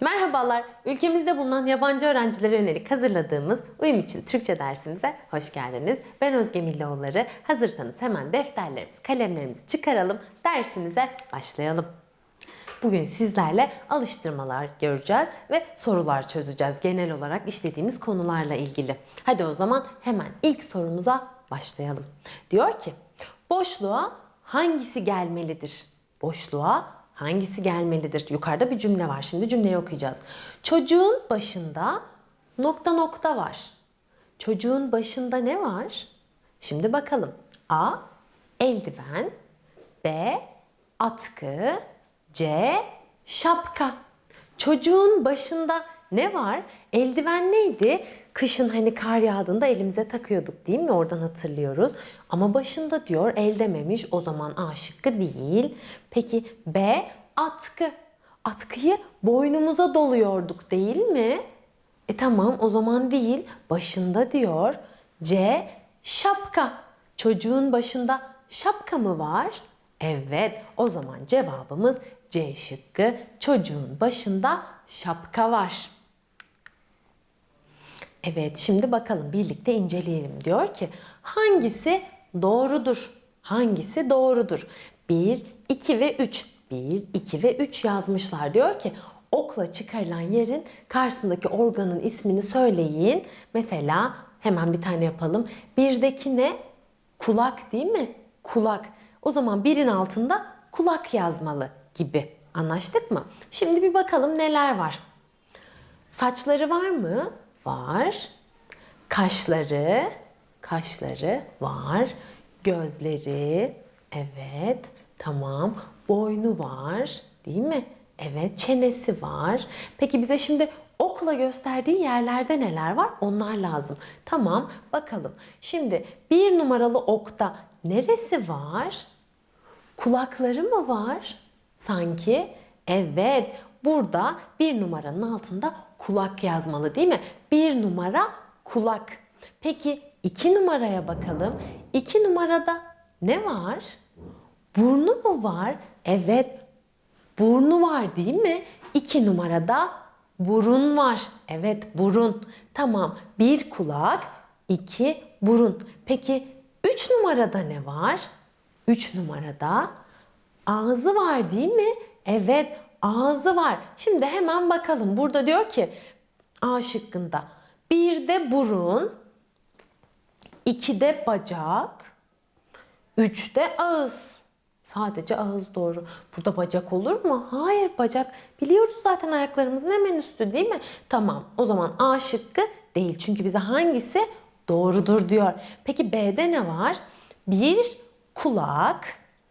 Merhabalar, ülkemizde bulunan yabancı öğrencilere yönelik hazırladığımız Uyum için Türkçe dersimize hoş geldiniz. Ben Özge Millioğulları. Hazırsanız hemen defterlerimizi, kalemlerimizi çıkaralım, dersimize başlayalım. Bugün sizlerle alıştırmalar göreceğiz ve sorular çözeceğiz genel olarak işlediğimiz konularla ilgili. Hadi o zaman hemen ilk sorumuza başlayalım. Diyor ki, boşluğa hangisi gelmelidir? Boşluğa hangisi gelmelidir? Yukarıda bir cümle var. Şimdi cümleyi okuyacağız. Çocuğun başında nokta nokta var. Çocuğun başında ne var? Şimdi bakalım. A. Eldiven. B. Atkı. C. Şapka. Çocuğun başında ne var? Eldiven neydi? Kışın hani kar yağdığında elimize takıyorduk değil mi? Oradan hatırlıyoruz. Ama başında diyor el dememiş. O zaman A şıkkı değil. Peki B atkı. Atkıyı boynumuza doluyorduk değil mi? E tamam o zaman değil. Başında diyor. C şapka. Çocuğun başında şapka mı var? Evet o zaman cevabımız C şıkkı. Çocuğun başında şapka var. Evet şimdi bakalım birlikte inceleyelim. Diyor ki hangisi doğrudur? Hangisi doğrudur? 1, 2 ve 3. 1, 2 ve 3 yazmışlar. Diyor ki okla çıkarılan yerin karşısındaki organın ismini söyleyin. Mesela hemen bir tane yapalım. Birdeki ne? Kulak değil mi? Kulak. O zaman birin altında kulak yazmalı gibi. Anlaştık mı? Şimdi bir bakalım neler var. Saçları var mı? Var. Kaşları, kaşları var. Gözleri, evet, tamam. Boynu var, değil mi? Evet, çenesi var. Peki bize şimdi okla gösterdiği yerlerde neler var? Onlar lazım. Tamam, bakalım. Şimdi bir numaralı okta neresi var? Kulakları mı var? Sanki. Evet. Burada bir numaranın altında kulak yazmalı değil mi? Bir numara kulak. Peki iki numaraya bakalım. İki numarada ne var? Burnu mu var? Evet. Burnu var değil mi? İki numarada burun var. Evet burun. Tamam. Bir kulak, iki burun. Peki üç numarada ne var? Üç numarada ağzı var değil mi? Evet ağzı var. Şimdi hemen bakalım. Burada diyor ki A şıkkında bir de burun, iki de bacak, üç de ağız. Sadece ağız doğru. Burada bacak olur mu? Hayır bacak. Biliyoruz zaten ayaklarımızın hemen üstü değil mi? Tamam o zaman A şıkkı değil. Çünkü bize hangisi doğrudur diyor. Peki B'de ne var? Bir kulak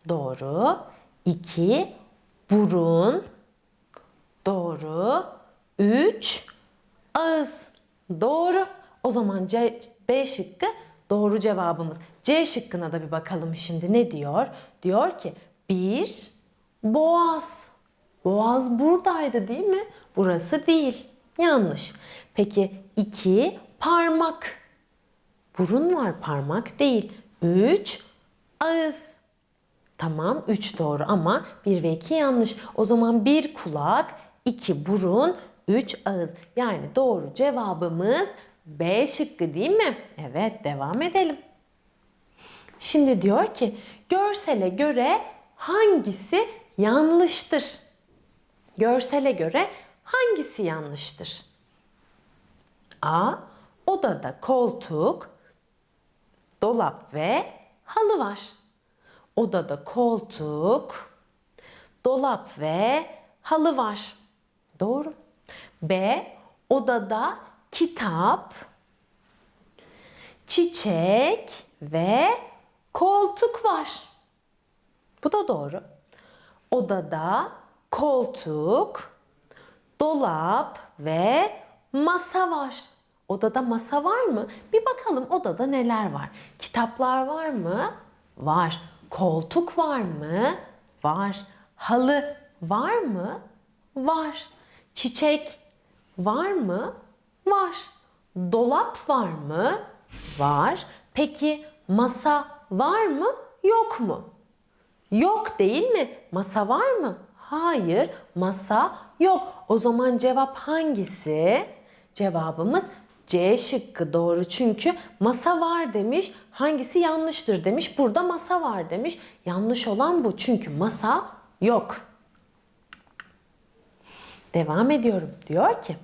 doğru. iki burun doğru. Üç ağız doğru. O zaman C, B şıkkı doğru cevabımız. C şıkkına da bir bakalım şimdi ne diyor? Diyor ki bir boğaz. Boğaz buradaydı değil mi? Burası değil. Yanlış. Peki iki parmak. Burun var parmak değil. Üç ağız. Tamam 3 doğru ama 1 ve 2 yanlış. O zaman 1 kulak, 2 burun, 3 ağız. Yani doğru cevabımız B şıkkı değil mi? Evet devam edelim. Şimdi diyor ki görsele göre hangisi yanlıştır? Görsele göre hangisi yanlıştır? A. Odada koltuk, dolap ve halı var. Odada koltuk, dolap ve halı var. Doğru. B. Odada kitap, çiçek ve koltuk var. Bu da doğru. Odada koltuk, dolap ve masa var. Odada masa var mı? Bir bakalım odada neler var. Kitaplar var mı? Var. Koltuk var mı? Var. Halı var mı? Var. Çiçek var mı? Var. Dolap var mı? Var. Peki masa var mı? Yok mu? Yok değil mi? Masa var mı? Hayır, masa yok. O zaman cevap hangisi? Cevabımız C şıkkı doğru çünkü masa var demiş. Hangisi yanlıştır demiş. Burada masa var demiş. Yanlış olan bu çünkü masa yok. Devam ediyorum. Diyor ki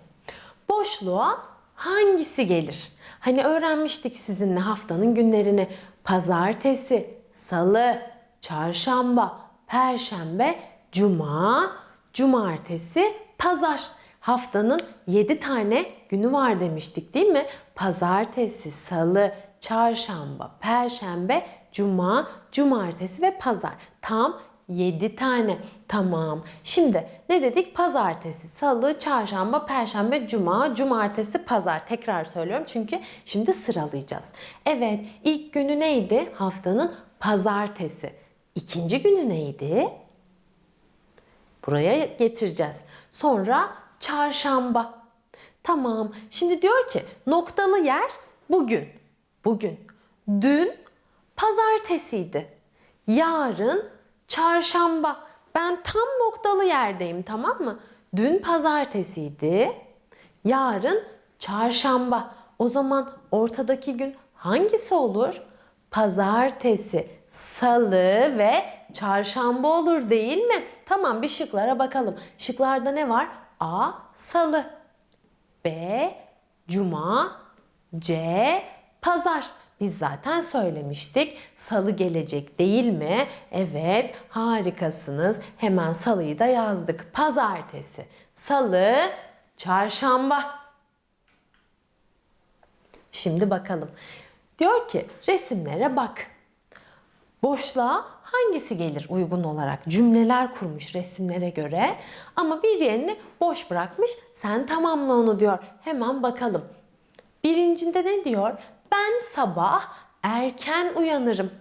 boşluğa hangisi gelir? Hani öğrenmiştik sizinle haftanın günlerini. Pazartesi, salı, çarşamba, perşembe, cuma, cumartesi, pazar. Haftanın 7 tane günü var demiştik değil mi? Pazartesi, salı, çarşamba, perşembe, cuma, cumartesi ve pazar. Tam 7 tane. Tamam. Şimdi ne dedik? Pazartesi, salı, çarşamba, perşembe, cuma, cumartesi, pazar. Tekrar söylüyorum çünkü şimdi sıralayacağız. Evet, ilk günü neydi? Haftanın pazartesi. İkinci günü neydi? Buraya getireceğiz. Sonra çarşamba. Tamam. Şimdi diyor ki noktalı yer bugün. Bugün. Dün pazartesiydi. Yarın çarşamba. Ben tam noktalı yerdeyim tamam mı? Dün pazartesiydi. Yarın çarşamba. O zaman ortadaki gün hangisi olur? Pazartesi, salı ve çarşamba olur değil mi? Tamam bir şıklara bakalım. Şıklarda ne var? A. Salı. B. Cuma. C. Pazar. Biz zaten söylemiştik. Salı gelecek değil mi? Evet, harikasınız. Hemen salıyı da yazdık. Pazartesi, salı, çarşamba. Şimdi bakalım. Diyor ki resimlere bak. Boşluğa hangisi gelir uygun olarak? Cümleler kurmuş resimlere göre ama bir yerini boş bırakmış. Sen tamamla onu diyor. Hemen bakalım. Birincinde ne diyor? Ben sabah erken uyanırım.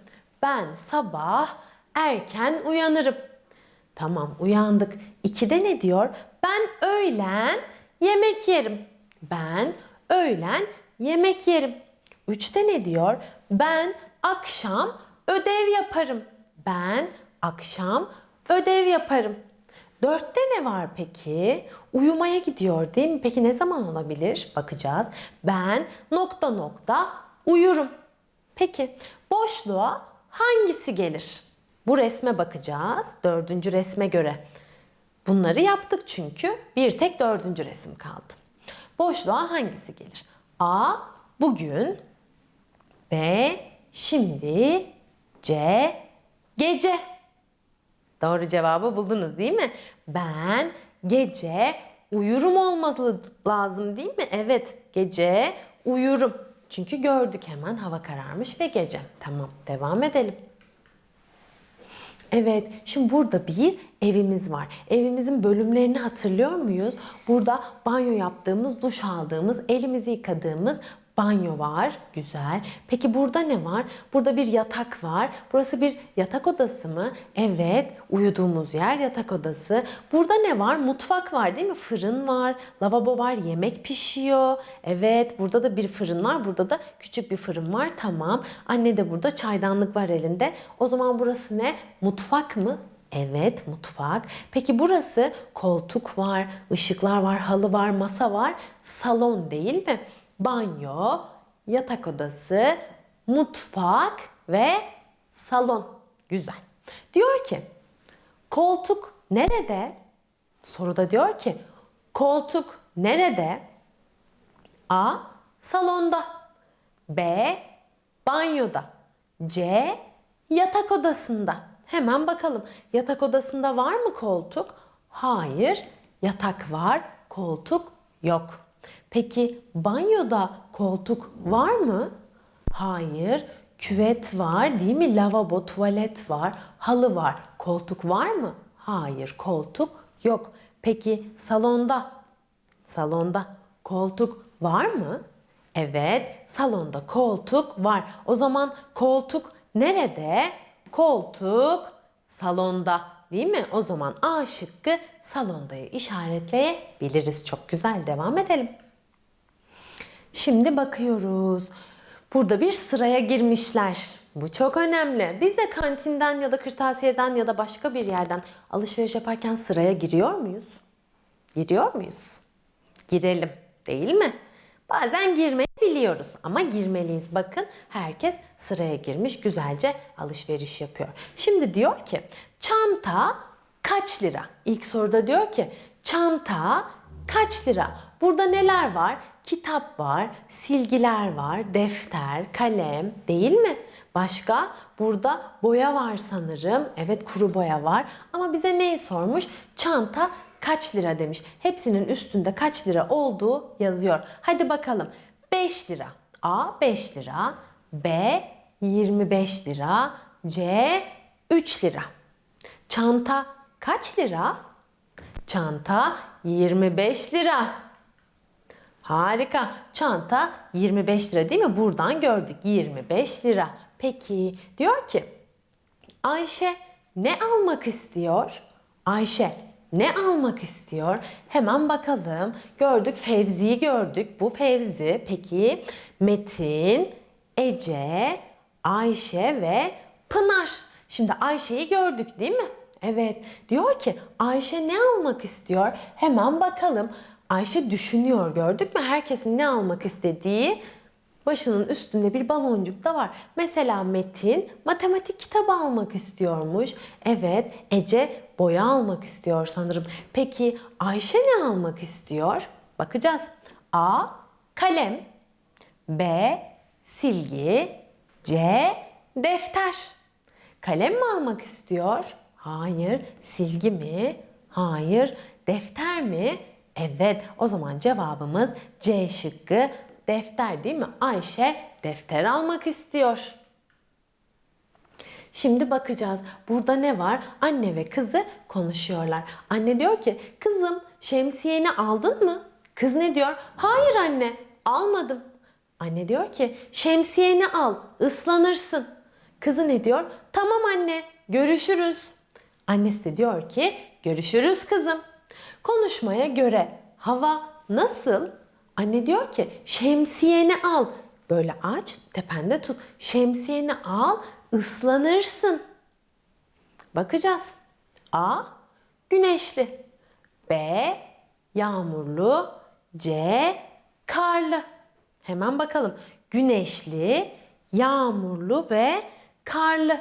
Ben sabah erken uyanırım. Tamam uyandık. İkide ne diyor? Ben öğlen yemek yerim. Ben öğlen yemek yerim. Üçte ne diyor? Ben akşam ödev yaparım. Ben akşam ödev yaparım. Dörtte ne var peki? Uyumaya gidiyor değil mi? Peki ne zaman olabilir? Bakacağız. Ben nokta nokta uyurum. Peki boşluğa hangisi gelir? Bu resme bakacağız. Dördüncü resme göre. Bunları yaptık çünkü bir tek dördüncü resim kaldı. Boşluğa hangisi gelir? A. Bugün. B. Şimdi. C. Gece. Doğru cevabı buldunuz değil mi? Ben gece uyurum olması lazım değil mi? Evet, gece uyurum. Çünkü gördük hemen hava kararmış ve gece. Tamam, devam edelim. Evet, şimdi burada bir evimiz var. Evimizin bölümlerini hatırlıyor muyuz? Burada banyo yaptığımız, duş aldığımız, elimizi yıkadığımız banyo var. Güzel. Peki burada ne var? Burada bir yatak var. Burası bir yatak odası mı? Evet. Uyuduğumuz yer yatak odası. Burada ne var? Mutfak var değil mi? Fırın var. Lavabo var. Yemek pişiyor. Evet. Burada da bir fırın var. Burada da küçük bir fırın var. Tamam. Anne de burada çaydanlık var elinde. O zaman burası ne? Mutfak mı? Evet mutfak. Peki burası koltuk var, ışıklar var, halı var, masa var. Salon değil mi? Banyo, yatak odası, mutfak ve salon. Güzel. Diyor ki koltuk nerede? Soruda diyor ki koltuk nerede? A. Salonda. B. Banyoda. C. Yatak odasında. Hemen bakalım. Yatak odasında var mı koltuk? Hayır. Yatak var, koltuk yok. Peki banyoda koltuk var mı? Hayır. Küvet var değil mi? Lavabo, tuvalet var, halı var. Koltuk var mı? Hayır, koltuk yok. Peki salonda? Salonda koltuk var mı? Evet, salonda koltuk var. O zaman koltuk nerede? Koltuk salonda değil mi? O zaman A şıkkı salondayı işaretleyebiliriz. Çok güzel. Devam edelim. Şimdi bakıyoruz. Burada bir sıraya girmişler. Bu çok önemli. Biz de kantinden ya da kırtasiyeden ya da başka bir yerden alışveriş yaparken sıraya giriyor muyuz? Giriyor muyuz? Girelim, değil mi? Bazen girmeyi biliyoruz ama girmeliyiz. Bakın herkes sıraya girmiş, güzelce alışveriş yapıyor. Şimdi diyor ki çanta kaç lira? İlk soruda diyor ki çanta kaç lira? Burada neler var? Kitap var, silgiler var, defter, kalem değil mi? Başka? Burada boya var sanırım. Evet kuru boya var. Ama bize neyi sormuş? Çanta kaç lira demiş. Hepsinin üstünde kaç lira olduğu yazıyor. Hadi bakalım. 5 lira. A 5 lira. B 25 lira. C 3 lira. Çanta kaç lira? Çanta 25 lira. Harika. Çanta 25 lira değil mi? Buradan gördük 25 lira. Peki diyor ki Ayşe ne almak istiyor? Ayşe ne almak istiyor? Hemen bakalım. Gördük Fevzi'yi gördük. Bu Fevzi. Peki Metin, Ece, Ayşe ve Pınar. Şimdi Ayşe'yi gördük değil mi? Evet. Diyor ki Ayşe ne almak istiyor? Hemen bakalım. Ayşe düşünüyor gördük mü? Herkesin ne almak istediği başının üstünde bir baloncuk da var. Mesela Metin matematik kitabı almak istiyormuş. Evet Ece boya almak istiyor sanırım. Peki Ayşe ne almak istiyor? Bakacağız. A. Kalem B. Silgi C. Defter Kalem mi almak istiyor? Hayır. Silgi mi? Hayır. Defter mi? Evet. O zaman cevabımız C şıkkı defter değil mi? Ayşe defter almak istiyor. Şimdi bakacağız. Burada ne var? Anne ve kızı konuşuyorlar. Anne diyor ki kızım şemsiyeni aldın mı? Kız ne diyor? Hayır anne almadım. Anne diyor ki şemsiyeni al ıslanırsın. Kızı ne diyor? Tamam anne görüşürüz. Annesi de diyor ki görüşürüz kızım. Konuşmaya göre hava nasıl? Anne diyor ki şemsiyeni al. Böyle aç tepende tut. Şemsiyeni al ıslanırsın. Bakacağız. A. Güneşli. B. Yağmurlu. C. Karlı. Hemen bakalım. Güneşli, yağmurlu ve karlı.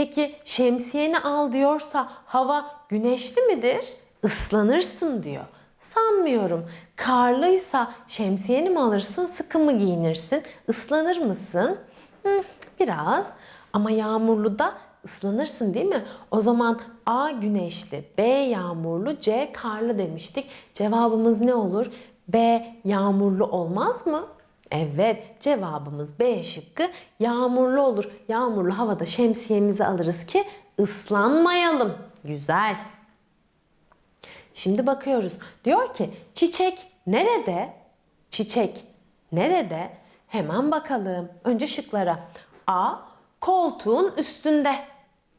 Peki şemsiyeni al diyorsa hava güneşli midir? Islanırsın diyor. Sanmıyorum. Karlıysa şemsiyeni mi alırsın, sıkı mı giyinirsin? Islanır mısın? Hı, biraz. Ama yağmurlu da ıslanırsın değil mi? O zaman A güneşli, B yağmurlu, C karlı demiştik. Cevabımız ne olur? B yağmurlu olmaz mı? Evet cevabımız B şıkkı yağmurlu olur. Yağmurlu havada şemsiyemizi alırız ki ıslanmayalım. Güzel. Şimdi bakıyoruz. Diyor ki çiçek nerede? Çiçek nerede? Hemen bakalım. Önce şıklara. A. Koltuğun üstünde.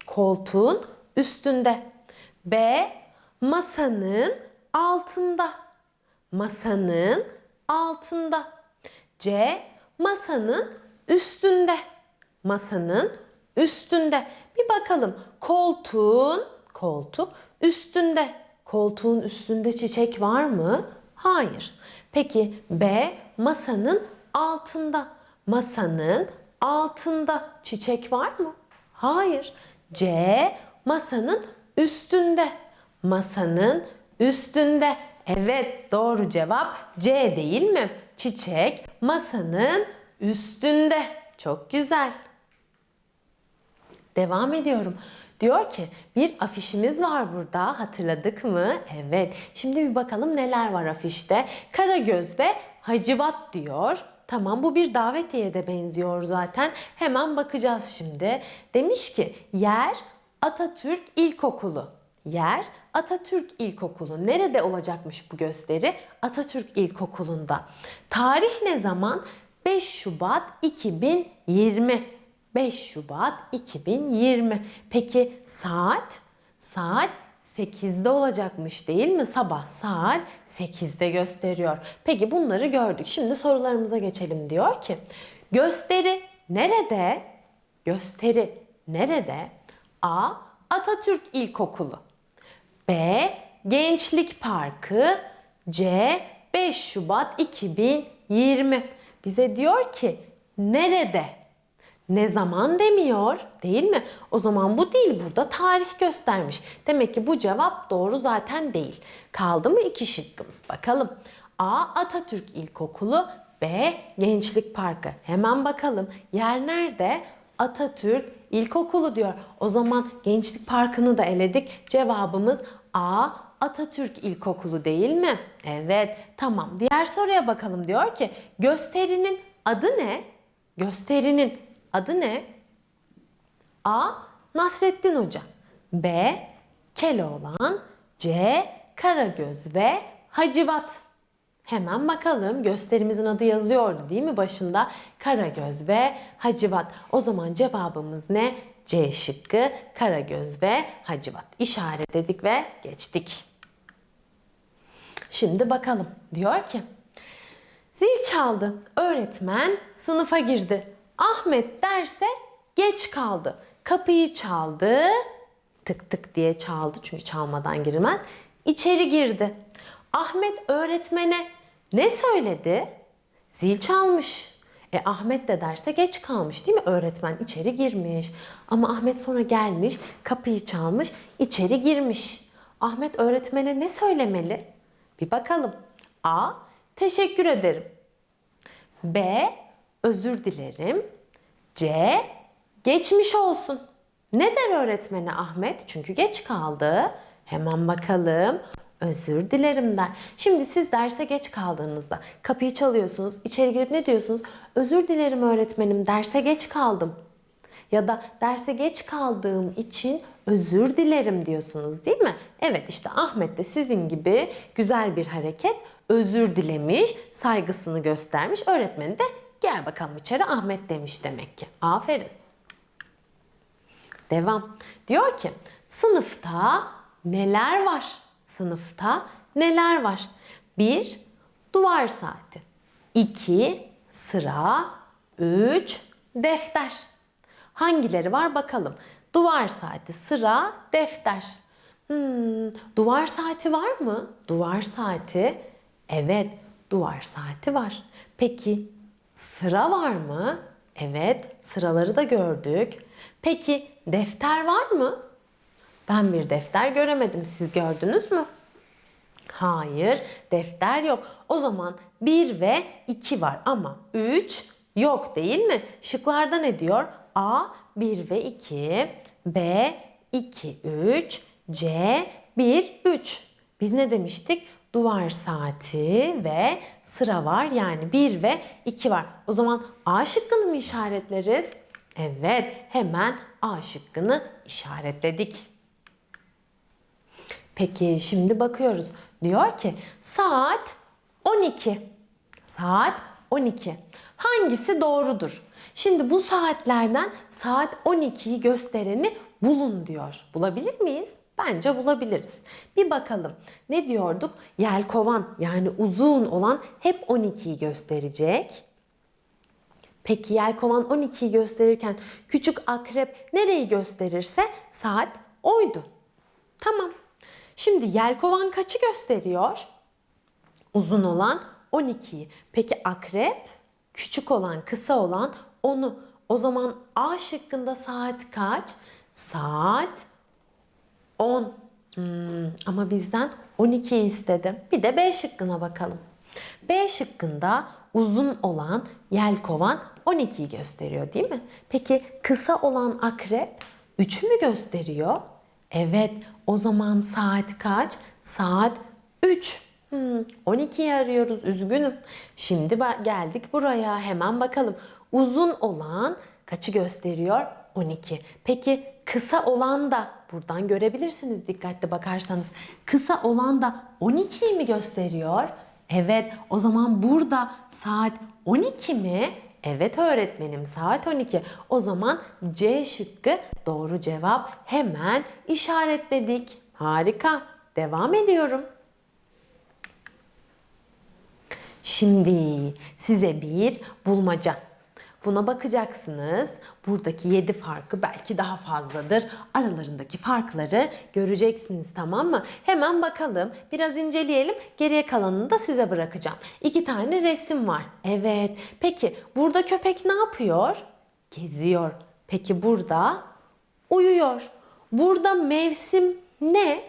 Koltuğun üstünde. B. Masanın altında. Masanın altında. C. Masanın üstünde. Masanın üstünde. Bir bakalım. Koltuğun, koltuk üstünde. Koltuğun üstünde çiçek var mı? Hayır. Peki B. Masanın altında. Masanın altında çiçek var mı? Hayır. C. Masanın üstünde. Masanın üstünde. Evet doğru cevap C değil mi? Çiçek masanın üstünde. Çok güzel. Devam ediyorum. Diyor ki bir afişimiz var burada hatırladık mı? Evet. Şimdi bir bakalım neler var afişte. Karagöz ve Hacivat diyor. Tamam bu bir davetiye de benziyor zaten. Hemen bakacağız şimdi. Demiş ki yer Atatürk İlkokulu. Yer Atatürk İlkokulu. Nerede olacakmış bu gösteri? Atatürk İlkokulu'nda. Tarih ne zaman? 5 Şubat 2020. 5 Şubat 2020. Peki saat? Saat 8'de olacakmış değil mi? Sabah saat 8'de gösteriyor. Peki bunları gördük. Şimdi sorularımıza geçelim diyor ki gösteri nerede? gösteri nerede? A. Atatürk İlkokulu B. Gençlik Parkı C. 5 Şubat 2020 Bize diyor ki nerede? Ne zaman demiyor değil mi? O zaman bu değil burada tarih göstermiş. Demek ki bu cevap doğru zaten değil. Kaldı mı iki şıkkımız bakalım. A. Atatürk İlkokulu B. Gençlik Parkı. Hemen bakalım yer nerede? Atatürk İlkokulu diyor. O zaman Gençlik Parkı'nı da eledik. Cevabımız A. Atatürk İlkokulu değil mi? Evet tamam. Diğer soruya bakalım diyor ki gösterinin adı ne? Gösterinin adı ne? A. Nasrettin Hoca B. Keloğlan C. Karagöz ve Hacivat. Hemen bakalım gösterimizin adı yazıyordu değil mi başında? Karagöz ve Hacivat. O zaman cevabımız ne? C şıkkı Karagöz ve Hacivat. İşaretledik ve geçtik. Şimdi bakalım. Diyor ki Zil çaldı. Öğretmen sınıfa girdi. Ahmet derse geç kaldı. Kapıyı çaldı. Tık tık diye çaldı çünkü çalmadan girilmez. İçeri girdi. Ahmet öğretmene ne söyledi? Zil çalmış. E Ahmet de derse geç kalmış değil mi? Öğretmen içeri girmiş. Ama Ahmet sonra gelmiş, kapıyı çalmış, içeri girmiş. Ahmet öğretmene ne söylemeli? Bir bakalım. A. Teşekkür ederim. B. Özür dilerim. C. Geçmiş olsun. Ne der öğretmeni Ahmet? Çünkü geç kaldı. Hemen bakalım. Özür dilerim der. Şimdi siz derse geç kaldığınızda kapıyı çalıyorsunuz. içeri girip ne diyorsunuz? Özür dilerim öğretmenim derse geç kaldım. Ya da derse geç kaldığım için özür dilerim diyorsunuz değil mi? Evet işte Ahmet de sizin gibi güzel bir hareket özür dilemiş, saygısını göstermiş. Öğretmeni de gel bakalım içeri Ahmet demiş demek ki. Aferin. Devam. Diyor ki sınıfta neler var? Sınıfta neler var? 1. Duvar saati. 2. Sıra. 3. Defter. Hangileri var bakalım. Duvar saati, sıra, defter. Hmm, duvar saati var mı? Duvar saati. Evet, duvar saati var. Peki sıra var mı? Evet, sıraları da gördük. Peki defter var mı? Ben bir defter göremedim. Siz gördünüz mü? Hayır, defter yok. O zaman 1 ve 2 var ama 3 yok değil mi? Şıklarda ne diyor? A 1 ve 2, B 2 3, C 1 3. Biz ne demiştik? Duvar saati ve sıra var. Yani 1 ve 2 var. O zaman A şıkkını mı işaretleriz? Evet, hemen A şıkkını işaretledik. Peki şimdi bakıyoruz. Diyor ki saat 12. Saat 12. Hangisi doğrudur? Şimdi bu saatlerden saat 12'yi göstereni bulun diyor. Bulabilir miyiz? Bence bulabiliriz. Bir bakalım. Ne diyorduk? Yelkovan yani uzun olan hep 12'yi gösterecek. Peki yelkovan 12'yi gösterirken küçük akrep nereyi gösterirse saat oydu. Tamam. Şimdi yelkovan kaçı gösteriyor? Uzun olan 12'yi. Peki akrep küçük olan, kısa olan onu. O zaman A şıkkında saat kaç? Saat 10. Hmm, ama bizden 12 istedim. Bir de B şıkkına bakalım. B şıkkında uzun olan yelkovan 12'yi gösteriyor değil mi? Peki kısa olan akrep 3'ü mü gösteriyor? Evet o zaman saat kaç? Saat 3. Hmm, 12'yi arıyoruz üzgünüm. Şimdi geldik buraya hemen bakalım. Uzun olan kaçı gösteriyor? 12. Peki kısa olan da buradan görebilirsiniz dikkatli bakarsanız. Kısa olan da 12'yi mi gösteriyor? Evet o zaman burada saat 12 mi? Evet öğretmenim saat 12. O zaman C şıkkı doğru cevap hemen işaretledik. Harika. Devam ediyorum. Şimdi size bir bulmaca. Buna bakacaksınız. Buradaki 7 farkı belki daha fazladır. Aralarındaki farkları göreceksiniz tamam mı? Hemen bakalım. Biraz inceleyelim. Geriye kalanını da size bırakacağım. İki tane resim var. Evet. Peki burada köpek ne yapıyor? Geziyor. Peki burada uyuyor. Burada mevsim ne?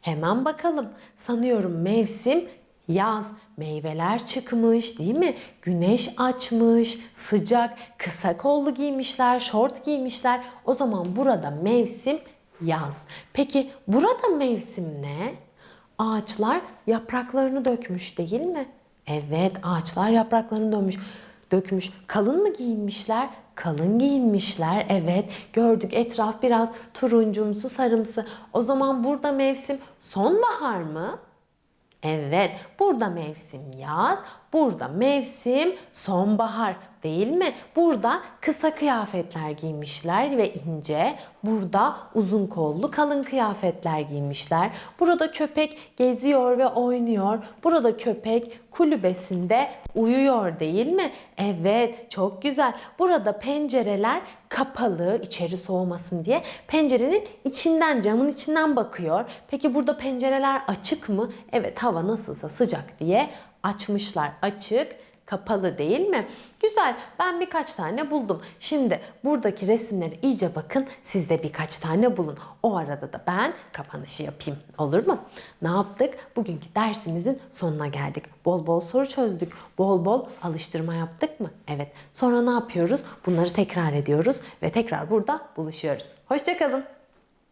Hemen bakalım. Sanıyorum mevsim yaz. Meyveler çıkmış değil mi? Güneş açmış, sıcak, kısa kollu giymişler, şort giymişler. O zaman burada mevsim yaz. Peki burada mevsim ne? Ağaçlar yapraklarını dökmüş değil mi? Evet, ağaçlar yapraklarını dönmüş, dökmüş. Kalın mı giyinmişler? Kalın giyinmişler. Evet, gördük etraf biraz turuncumsu, sarımsı. O zaman burada mevsim sonbahar mı? Evet, burada mevsim yaz, burada mevsim sonbahar değil mi? Burada kısa kıyafetler giymişler ve ince, burada uzun kollu kalın kıyafetler giymişler. Burada köpek geziyor ve oynuyor. Burada köpek kulübesinde uyuyor değil mi? Evet, çok güzel. Burada pencereler kapalı, içeri soğumasın diye pencerenin içinden, camın içinden bakıyor. Peki burada pencereler açık mı? Evet, hava nasılsa sıcak diye açmışlar. Açık, kapalı değil mi? Güzel. Ben birkaç tane buldum. Şimdi buradaki resimlere iyice bakın. Siz de birkaç tane bulun. O arada da ben kapanışı yapayım. Olur mu? Ne yaptık? Bugünkü dersimizin sonuna geldik. Bol bol soru çözdük. Bol bol alıştırma yaptık mı? Evet. Sonra ne yapıyoruz? Bunları tekrar ediyoruz ve tekrar burada buluşuyoruz. Hoşçakalın.